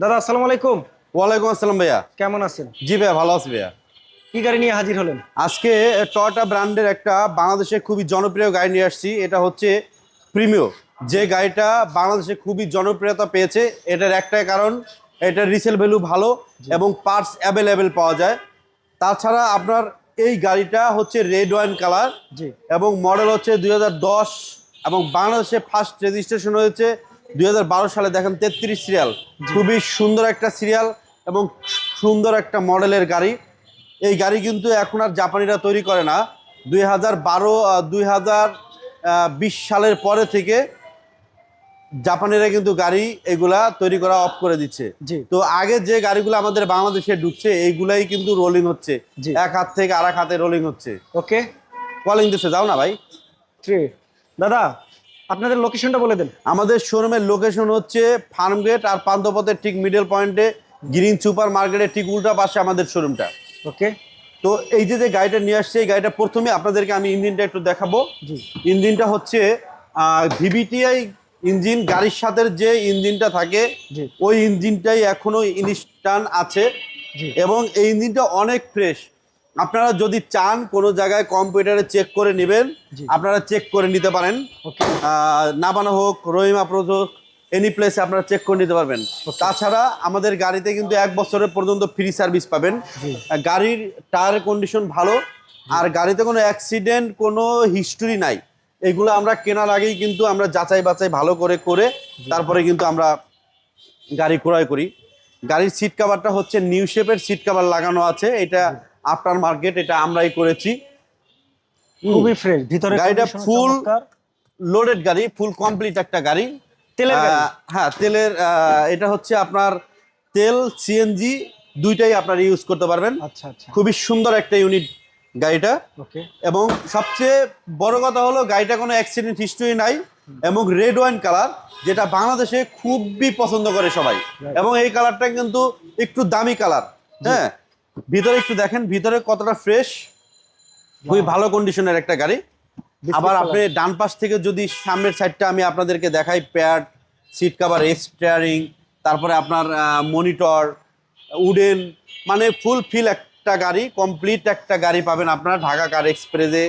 দাদা আসসালামু আলাইকুম। ওয়ালাইকুম আসসালাম ভাইয়া। কেমন আছেন? জি ভাইয়া ভালো আছি ভাইয়া। কি গাড়ি নিয়ে হাজির হলেন? আজকে টয়টা ব্র্যান্ডের একটা বাংলাদেশে খুবই জনপ্রিয় গাড়ি নিয়ে আসছি। এটা হচ্ছে প্রিমিও যে গাড়িটা বাংলাদেশে খুবই জনপ্রিয়তা পেয়েছে এটার একটাই কারণ এটার রিসেল ভ্যালু ভালো এবং পার্টস অ্যাভেলেবেল পাওয়া যায়। তাছাড়া আপনার এই গাড়িটা হচ্ছে রেড ওয়াইন কালার জি। এবং মডেল হচ্ছে দুই হাজার দশ এবং বাংলাদেশে ফার্স্ট রেজিস্ট্রেশন হয়েছে দুই হাজার বারো সালে দেখেন তেত্রিশ সিরিয়াল। খুবই সুন্দর একটা সিরিয়াল এবং সুন্দর একটা মডেলের গাড়ি। এই গাড়ি কিন্তু এখন আর জাপানিরা তৈরি করে না। দুই হাজার বারো দুই হাজার বিশ সালের পরে থেকে জাপানিরা কিন্তু গাড়ি এগুলা তৈরি করা অফ করে দিচ্ছে। তো আগে যে গাড়িগুলো আমাদের বাংলাদেশে ঢুকছে এইগুলাই কিন্তু রোলিং হচ্ছে। এক হাত থেকে আর এক হাতে রোলিং হচ্ছে। ওকে। কলিং দিচ্ছে যাও না ভাই। দাদা আপনাদের লোকেশনটা বলে দেন। আমাদের শোরুমের লোকেশন হচ্ছে ফার্মগেট আর পান্থপথের ঠিক মিডল পয়েন্টে গ্রিন সুপার মার্কেটের ঠিক উল্টা পাশে আমাদের শোরুমটা ওকে তো এই যে যে গাড়িটা নিয়ে আসছে এই গাড়িটা প্রথমে আপনাদেরকে আমি ইঞ্জিনটা একটু দেখাবো। ইঞ্জিনটা হচ্ছে ভিভিটিআই ইঞ্জিন গাড়ির সাথে যে ইঞ্জিনটা থাকে ওই ইঞ্জিনটাই এখনও ইনস্টান আছে। এবং এই ইঞ্জিনটা অনেক ফ্রেশ আপনারা যদি চান কোনো জায়গায় কম্পিউটারে চেক করে নেবেন আপনারা চেক করে নিতে পারেন। নাবানা হোক রহিমা প্রোজ হোক এনি প্লেসে আপনারা চেক করে নিতে পারবেন। তাছাড়া আমাদের গাড়িতে কিন্তু এক বছরের পর্যন্ত ফ্রি সার্ভিস পাবেন। গাড়ির টায়ার কন্ডিশন ভালো আর গাড়িতে কোনো অ্যাক্সিডেন্ট কোনো হিস্টরি নাই। এগুলো আমরা কেনার আগেই কিন্তু আমরা যাচাই বাছাই ভালো করে করে তারপরে কিন্তু আমরা গাড়ি ক্রয় করি। গাড়ির সিট কাভারটা হচ্ছে নিউ শেপের সিট কাভার লাগানো আছে। এটা আফটার মার্কেট এটা আমরাই করেছি। খুবই ফ্রেশ ভিতরে গাড়িটা ফুল লোডেড গাড়ি ফুল কমপ্লিট একটা গাড়ি। তেলের হ্যাঁ তেলের এটা হচ্ছে আপনার তেল সিএনজি দুইটাই আপনারা ইউজ করতে পারবেন। আচ্ছা আচ্ছা। খুবই সুন্দর একটা ইউনিট গাড়িটা। ওকে এবং সবচেয়ে বড় কথা হলো গাড়িটা কোনো অ্যাক্সিডেন্ট হিস্টরি নাই এবং রেড ওয়াইন কালার যেটা বাংলাদেশে খুবই পছন্দ করে সবাই। এবং এই কালারটা কিন্তু একটু দামি কালার হ্যাঁ ভিতরে একটু দেখেন ভিতরে কতটা ফ্রেশ খুবই ভালো কন্ডিশনের একটা গাড়ি। আবার আপনি ডান পাশ থেকে যদি সামনের সাইডটা আমি আপনাদেরকে দেখাই প্যাড সিট কাভার স্টিয়ারিং তারপরে আপনার মনিটর উডেন মানে ফুল ফিল একটা গাড়ি কমপ্লিট একটা গাড়ি পাবেন আপনারা ঢাকা কার এক্সপ্রেসে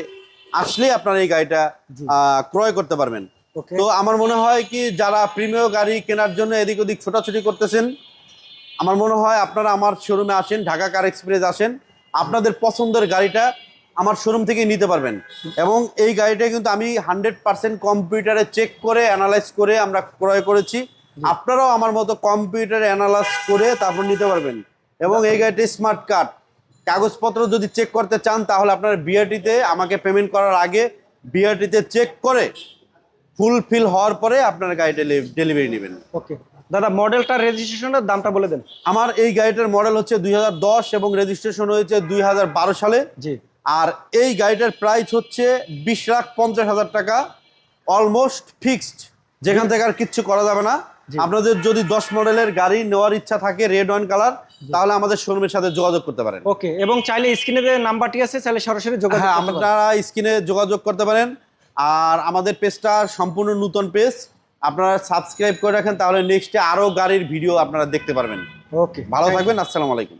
আসলে আপনারা এই গাড়িটা আহ, ক্রয় করতে পারবেন। তো আমার মনে হয় কি যারা প্রিমিয় গাড়ি কেনার জন্য এদিক ওদিক ছোটাছুটি করতেছেন আমার মনে হয় আপনারা আমার শোরুমে আসেন, ঢাকা কার এক্সপ্রেস আসেন, আপনাদের পছন্দের গাড়িটা আমার শোরুম থেকে নিতে পারবেন। এবং এই গাড়িটা কিন্তু আমি হান্ড্রেড পার্সেন্ট কম্পিউটারে চেক করে অ্যানালাইজ করে আমরা ক্রয় করেছি। আপনারাও আমার মতো কম্পিউটারে অ্যানালাইজ করে তারপর নিতে পারবেন। এবং এই গাড়িটি স্মার্ট কার্ড কাগজপত্র যদি চেক করতে চান, তাহলে আপনার বিআরটিতে আমাকে পেমেন্ট করার আগে বিআরটিতে চেক করে ফুলফিল হওয়ার পরে আপনার গাড়িটা ডেলিভারি নেবেন। ওকে দাদা মডেলটা রেজিস্ট্রেশনের দামটা বলে দেন। আমার এই গাড়িটার মডেল হচ্ছে দুই হাজার দশ এবং রেজিস্ট্রেশন হয়েছে দুই হাজার বারো সালে। জি। আর এই গাড়িটার প্রাইস হচ্ছে বিশ লাখ পঞ্চাশ হাজার টাকা অলমোস্ট ফিক্সড যেখান থেকে আর কিচ্ছু করা যাবে না। আপনাদের যদি দশ মডেলের গাড়ি নেওয়ার ইচ্ছা থাকে রেড ওয়ান কালার তাহলে আমাদের শোরুমের সাথে যোগাযোগ করতে পারেন। ওকে এবং চাইলে স্ক্রিনে যে নাম্বারটি আছে চাইলে সরাসরি যোগাযোগ হ্যাঁ আপনারা স্ক্রিনে যোগাযোগ করতে পারেন। আর আমাদের পেজটা সম্পূর্ণ নতুন পেজ আপনারা সাবস্ক্রাইব করে রাখেন তাহলে নেক্সটে আরও গাড়ির ভিডিও আপনারা দেখতে পারবেন। ওকে ভালো থাকবেন আসসালামু আলাইকুম।